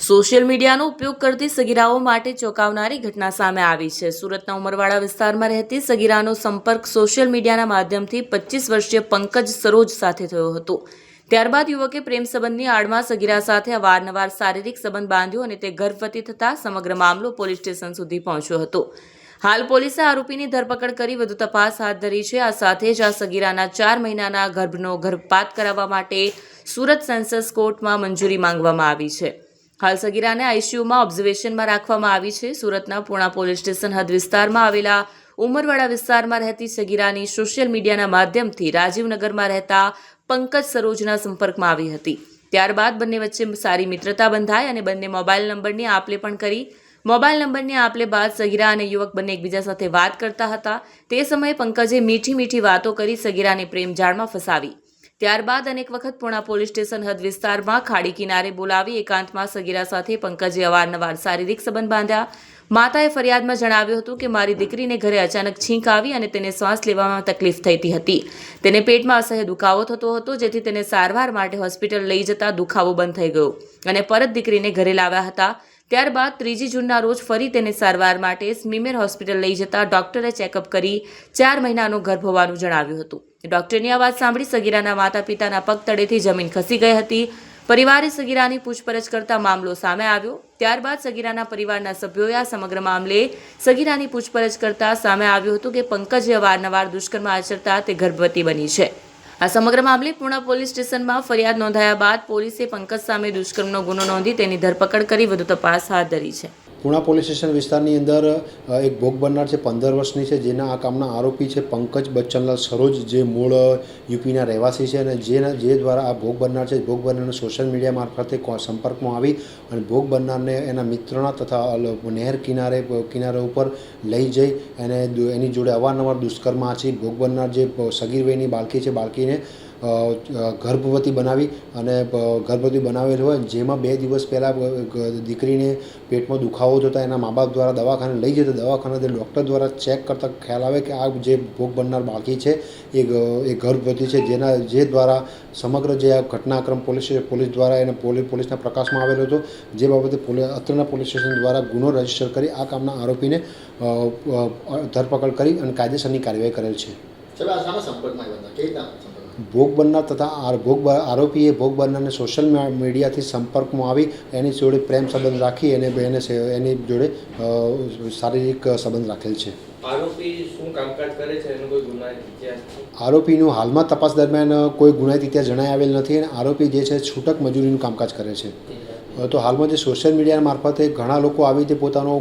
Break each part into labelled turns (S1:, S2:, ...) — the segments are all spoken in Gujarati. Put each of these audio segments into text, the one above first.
S1: સોશિયલ મીડિયાનો ઉપયોગ કરતી સગીરાઓ માટે ચોંકાવનારી ઘટના સામે આવી છે. સુરતના ઉમરવાડા વિસ્તારમાં રહેતી સગીરાનો સંપર્ક સોશિયલ મીડિયાના માધ્યમથી પચીસ વર્ષીય પંકજ સરોજ સાથે થયો હતો. ત્યારબાદ યુવકે પ્રેમ સંબંધની આડમાં સગીરા સાથે અવારનવાર શારીરિક સંબંધ બાંધ્યો અને તે ગર્ભવતી થતાં સમગ્ર મામલો પોલીસ સ્ટેશન સુધી પહોંચ્યો હતો. હાલ પોલીસે આરોપીની ધરપકડ કરી વધુ તપાસ હાથ ધરી છે. આ સાથે જ આ સગીરાના ચાર મહિનાના ગર્ભનો ગર્ભપાત કરાવવા માટે સુરત સેન્સસ કોર્ટમાં મંજૂરી માંગવામાં આવી છે. હાલ સગીરાને આઈસીયુમાં ઓબ્ઝર્વેશનમાં રાખવામાં આવી છે. સુરતના પૂણા પોલીસ સ્ટેશન હદ વિસ્તારમાં આવેલા ઉમરવાડા વિસ્તારમાં રહેતી સગીરાની સોશિયલ મીડિયાના માધ્યમથી રાજીવનગરમાં રહેતા પંકજ સરોજના સંપર્કમાં આવી હતી. ત્યારબાદ બંને વચ્ચે સારી મિત્રતા બંધાઈ અને બંને મોબાઈલ નંબરની આપલે પણ કરી. મોબાઈલ નંબરની આપલે બાદ સગીરા અને યુવક બંને એકબીજા સાથે વાત કરતા હતા. તે સમયે પંકજે મીઠી મીઠી વાતો કરી સગીરાને પ્રેમ જાળમાં ફસાવી. ત્યારબાદ અનેક વખત પૂણા પોલીસ સ્ટેશન હદ વિસ્તારમાં ખાડી કિનારે બોલાવી એકાંતમાં સગીરા સાથે પંકજે અવારનવાર શારીરિક સંબંધ બાંધ્યા. માતાએ ફરિયાદમાં જણાવ્યું હતું કે મારી દીકરીને ઘરે અચાનક છીંક આવી અને તેને શ્વાસ લેવામાં તકલીફ થતી હતી. તેને પેટમાં અસહ્ય દુખાવો થતો હતો, જેથી તેને સારવાર માટે હોસ્પિટલ લઈ જતા દુખાવો બંધ થઈ ગયો અને પરત દીકરીને ઘરે લાવ્યા હતા. ત્યારબાદ ત્રીજી જૂનના રોજ ફરી તેને સારવાર માટે સ્મીમેર હોસ્પિટલ લઈ જતા ડોક્ટરે ચેકઅપ કરી ચાર મહિનાનો ગર્ભ હોવાનું જણાવ્યું હતું. ડોક્ટરની આ વાત સાંભળી સગીરાના માતા પિતાના પગ તળેથી જમીન ખસી ગઈ હતી. પરિવારે સગીરાની પૂછપરછ કરતા મામલો સામે આવ્યો. ત્યારબાદ સગીરાના પરિવારના સભ્યોએ આ સમગ્ર મામલે સગીરાની પૂછપરછ કરતા સામે આવ્યું હતું કે પંકજે અવારનવાર દુષ્કર્મ આચરતા તે ગર્ભવતી બની છે. આ સમગ્ર મામલે પૂર્ણ પોલીસ સ્ટેશનમાં ફરિયાદ નોંધાયા બાદ પોલીસે પંકજ સામે દુષ્કર્મનો ગુનો નોંધી તેની ધરપકડ કરી વધુ તપાસ હાથ ધરી છે.
S2: પૂણા પોલીસ સ્ટેશન વિસ્તારની અંદર એક ભોગ બનનાર છે, પંદર વર્ષની છે, જેના આ કામના આરોપી છે, પંકજ બચ્ચનલાલ સરોજ, જે મૂળ, યુપીના રહેવાસી છે અને જેના, જે દ્વારા આ ભોગ બનનાર છે, ભોગ બનનારને સોશિયલ મીડિયા મારફતે સંપર્કમાં આવી અને ભોગ બનનારને એના મિત્રના તથા નહેર કિનારે કિનારે ઉપર લઈ જઈ અને એની જોડે અવારનવાર દુષ્કર્મ આચરી ભોગ બનનાર જે સગીર વયની બાળકી છે, બાળકીને ગર્ભવતી બનાવી અને ગર્ભવતી બનાવેલ હોય, જેમાં બે દિવસ પહેલાં દીકરીને પેટમાં દુખાવો થતાં એના મા બાપ દ્વારા દવાખાને લઈ જતા દવાખાને ડૉક્ટર દ્વારા ચેક કરતાં ખ્યાલ આવે કે આ જે ભોગ બનનાર બાળકી છે, એ એ ગર્ભવતી છે. જેના, જે દ્વારા સમગ્ર જે આ ઘટનાક્રમ પોલીસ પોલીસ દ્વારા એને પોલીસ પોલીસના પ્રકાશમાં આવેલો હતો, જે બાબતે પોલીસ અત્રના પોલીસ સ્ટેશન દ્વારા ગુનો રજિસ્ટર કરી આ કામના આરોપીને ધરપકડ કરી અને કાયદેસરની કાર્યવાહી કરેલ છે. ભોગ બનનાર તથા ભોગ આરોપીએ ભોગ બનનારને સોશિયલ મીડિયાથી સંપર્કમાં આવી એની જોડે પ્રેમ સંબંધ રાખી એને એને એની જોડે શારીરિક સંબંધ રાખેલ છે. આરોપીનું હાલમાં તપાસ દરમિયાન કોઈ ગુનાહિત ઇતિહાસ જણાઈ આવેલ નથી અને આરોપી જે છે છૂટક મજૂરીનું કામકાજ કરે છે. તો હાલમાં જે સોશિયલ મીડિયા મારફતે ઘણા લોકો આવી રીતે પોતાનો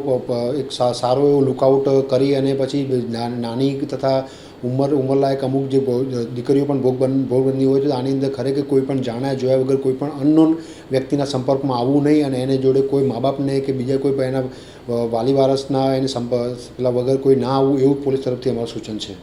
S2: એક સારો એવો લુકઆઉટ કરી અને પછી નાની તથા ઉંમર, ઉંમરલાયક અમુક જે દીકરીઓ પણ ભોગ બન ભોગ બનતી હોય છે, તો આની અંદર ખરેખર કોઈ પણ જાણ્યા, જોયા વગર કોઈ પણ અનનોન વ્યક્તિના સંપર્કમાં આવવું નહીં અને એને જોડે કોઈ મા બાપને કે બીજા કોઈ પણ એના વાલી વારસના એને સંપ, પેલા વગર કોઈ ના આવવું એવું પોલીસ તરફથી અમારું સૂચન છે.